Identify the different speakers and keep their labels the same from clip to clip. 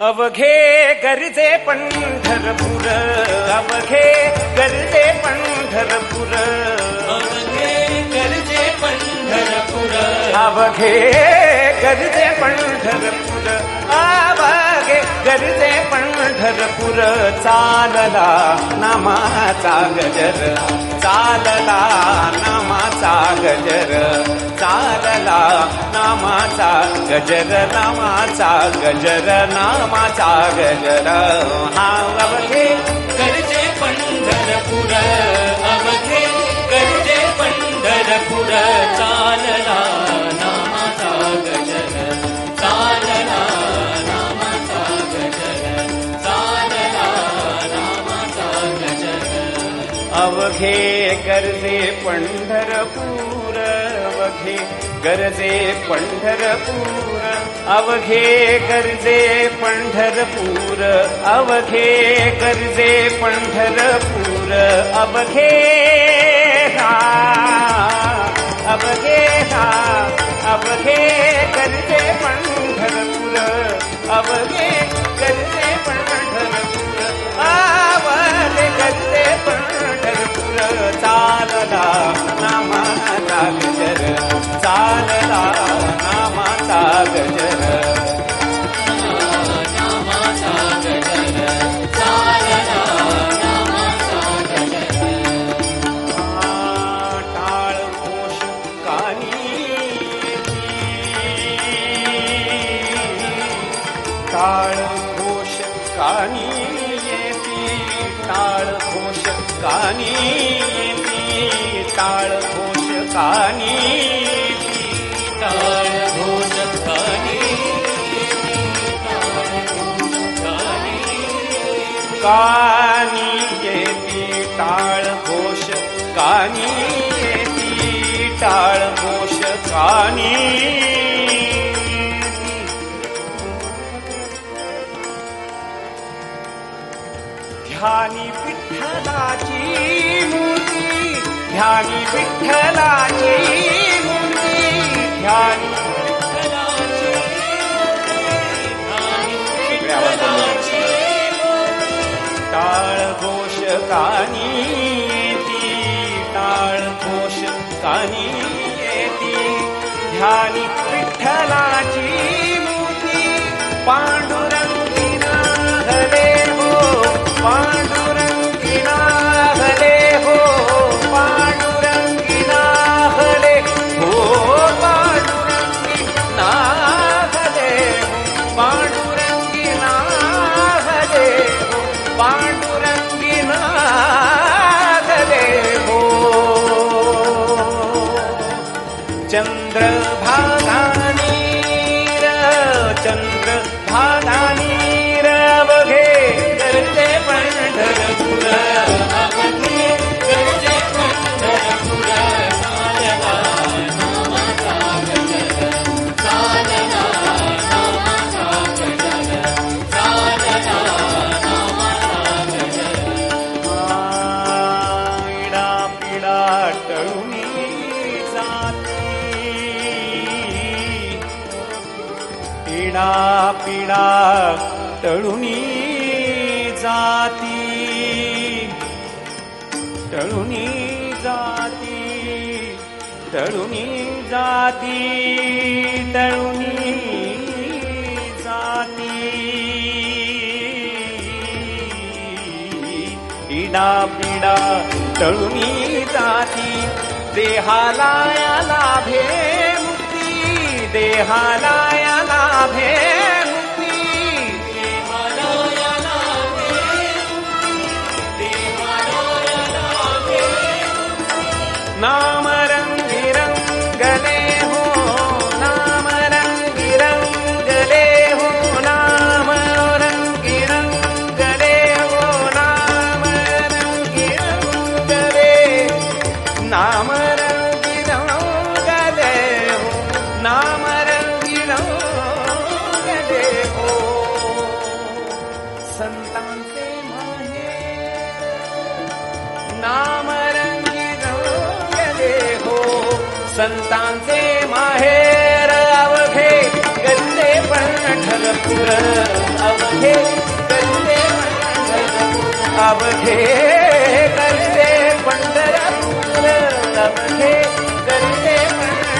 Speaker 1: अवघे गरजे पंढरपूर अवघे गरजे पंढरपूर.
Speaker 2: अवघे गरजे पंढरपूर.
Speaker 1: अवघे गरजे पंढरपूर अवघे गरजे पंढरपूर. चालला नामाचा गजर. चालला नामाचा गजर चालला नामाचा गजर नामाचा गजर नामाचा गजर. हा अवघे
Speaker 2: गरजे पंढरपूर अवघे गरजे पंढरपूर
Speaker 1: अवघे गरजे पंढरपूर अवघे गरजे पंढरपूर अवघे टाळ घोष कानी येती टाळ घोष कानी येती टाळ घोष कानी येती.
Speaker 2: टाळ घोष कानी
Speaker 1: कानी येती टाळ घोष कानी येती टाळ घोष कानी ध्यानी विठ्ठलाची मूर्ती ध्यानी विठ्ठलाची मूर्ती ध्यानी टाळ घोष कानी येती टाळ घोष कानी येती ध्यानी विठ्ठलाची मूर्ती पांडुरंगिना Bye. जाती जाती। इडा पिडा देहाला या लाभे मुक्ती नाम रंगी रंगले हो नाम रंगी रंगले हो संतांचे माहेर नाम रंगी रंगले हो संतांचे माहेर अवघे गल्ले पंढरपूर अवघे अवघे करते पंढरपूर अवघे करते पंढरपूर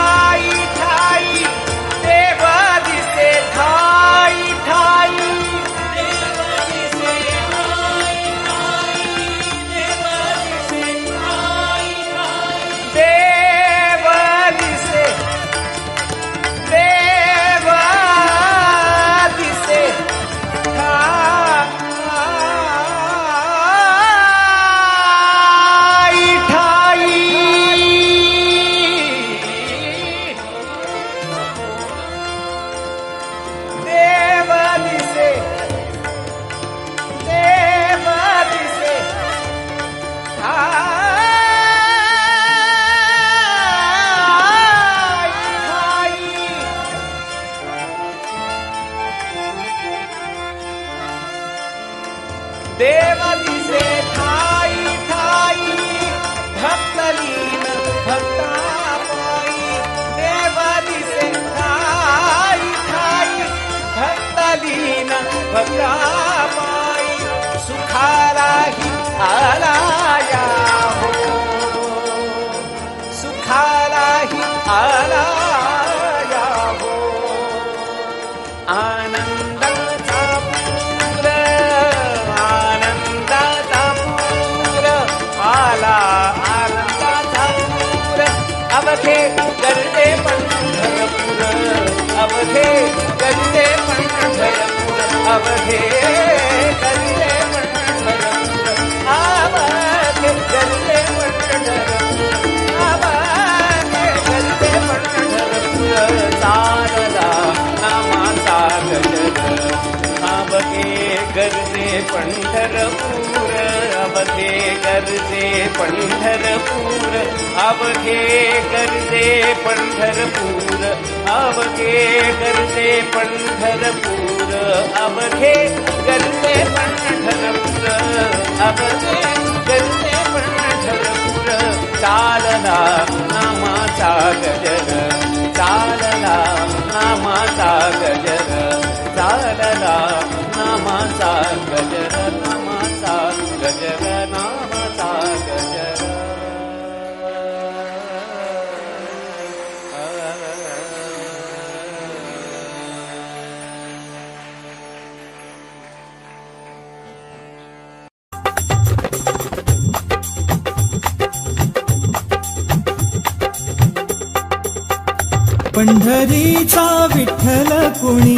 Speaker 1: लाया सुखाला हि आलाया आनन्द तामूर आनन्द तामूर पाला आनन्द धम् अवधे गर्दे मण्डलं प्रवहे गे मण्डलं अवधे कल्ले गर्ते पण्ठरपूर् पण्ढरपूर के गर्ते पण्ढरपूर अवधे के पण्ढरपूर अवधे अब पण्ढरपूर अवधे पण्ठरपूर् पण्ढरपूर अवधे पण्ठरपुर पण्ढरपूर चालदा गण्ठरपुर चाराचागर नामाचा गजर नामाचा गजर नामाचा गजर
Speaker 3: पंढरीचा विठ्ठल कुणी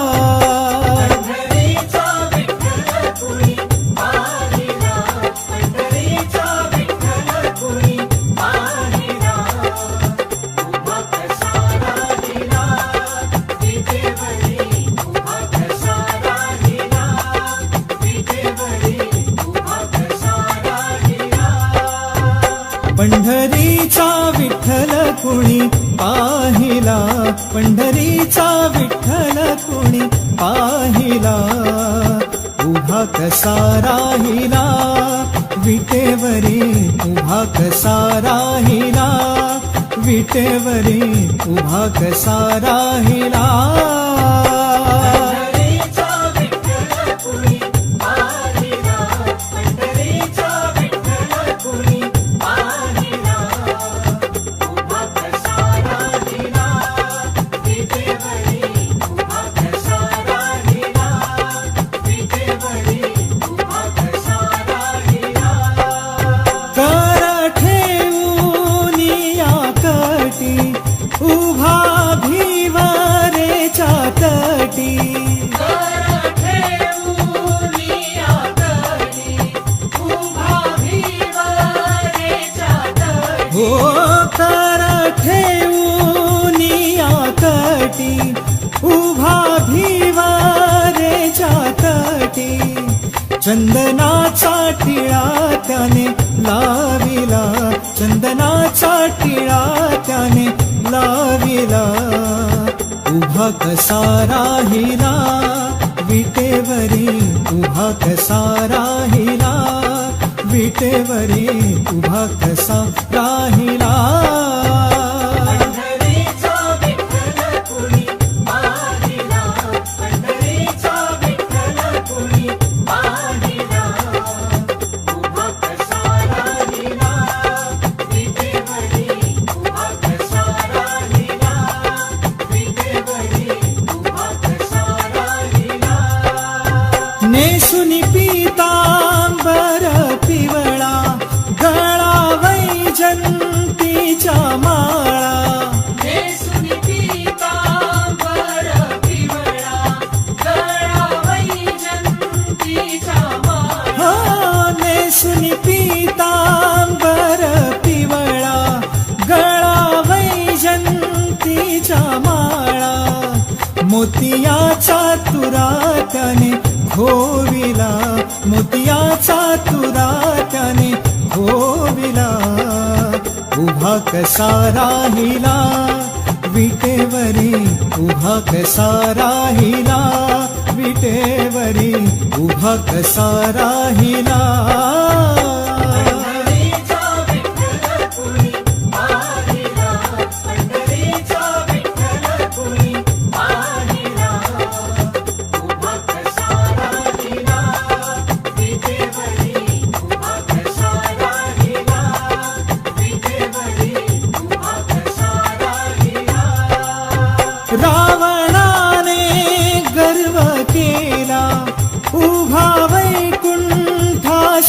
Speaker 3: कसा राहिला विटेवरे उभा कसा राहिला विटेवरी उभा कसा राहिला तटी
Speaker 2: कर हो ठेवूनिया तळी, उभा
Speaker 3: हो तटी उभा भिवारेच्या तटी चंदनाचा टिळा त्याने लाविला चंदनाचा टिळा त्याने लाविला. उभा कसा राहिला विटेवरी उभा कसा राहिला विटेवरी उभा कसा राहिला मोतियाचा तुरा त्याने घोविला. मोतियाचा तुरा त्याने घोविला. उभा कसा राहिला विटेवरी. उभा कसा राहिला विटेवरी. उभा कसा राहिला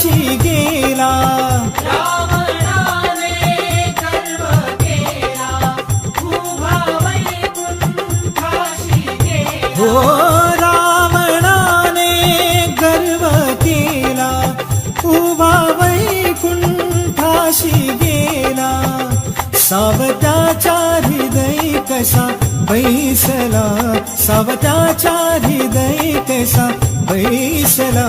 Speaker 3: काशी गेला. हो रावणाने गर्व केला. उभा वैकुंठाशी गेला. सावताच्या हृदय कसा बैसला. सावताच्या हृदय कसा बैसला.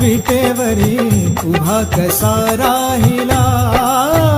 Speaker 3: विटेवरी उभा कसा राहिला?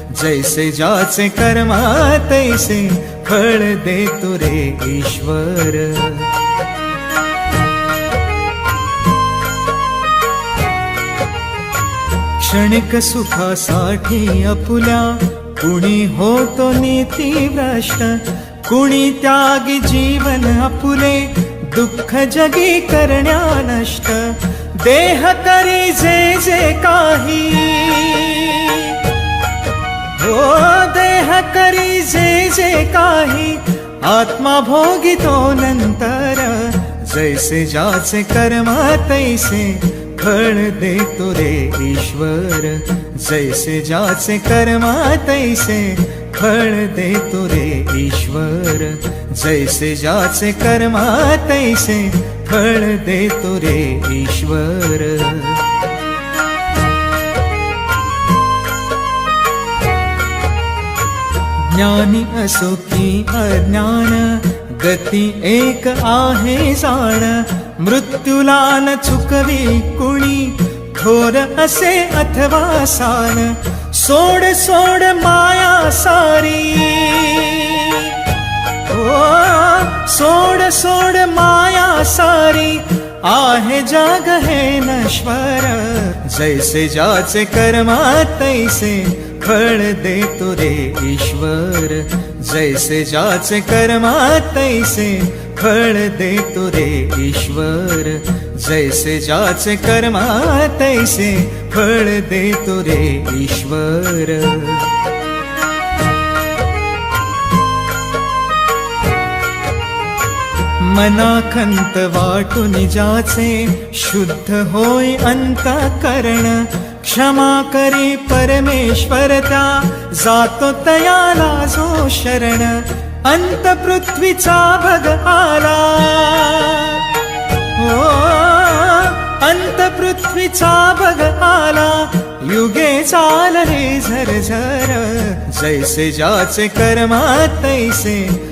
Speaker 3: जैसे ज्याचे कर्मा तैसे फळ दे रे ईश्वर. क्षणिक सुखासाठी अपुल्या कुणी होतो नीती भ्रष्ट कुणी त्याग जीवन अपुले दुःख जगी करण्या नष्ट. देह करी जे जे काही हो देह करी जे जे काही आत्मा भोगितो नंतर. जैसे ज्याचे कर्म तैसे फळ देतो रे ईश्वर. जैसे ज्याचे कर्म तैसे फळ देतो रे ईश्वर. जैसे ज्याचे कर्म तैसे फळ देतो रे ईश्वर. ज्ञानी असो की अज्ञान गती एक आहे जाण. मृत्यूला न चुकवी कुणी थोर असे अथवा सान सोड सोड माया सारी. ओ सोड सोड माया सारी. आहे जाग हे नश्वर. जैसे जाचे कर्मा तैसे फळ देतो रे ईश्वर. जैसे जाचे कर्मा तैसे फळ देतो रे ईश्वर. जैसे जाचे कर्मा तैसे फळ देतो रे ईश्वर. मनाखंत वाटून जाचे शुद्ध होय अंतकरण. क्षमा करी परमेश्वर त्या जातो तयाला जो शरण. अंत पृथ्वीचा भग आला. हो अंत पृथ्वीचा भग आला. युगे चालले झरझर. जैसे जाचे कर्मा तैसे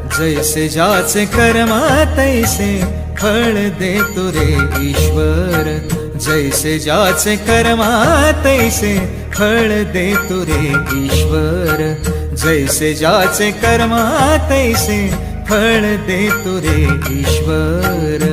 Speaker 3: जैसे ज्याचे कर्म तैसे फळ देतो रे ईश्वर। जैसे ज्याचे कर्म तैसे फळ देतो रे ईश्वर। जैसे ज्याचे कर्म तैसे फळ देतो रे ईश्वर।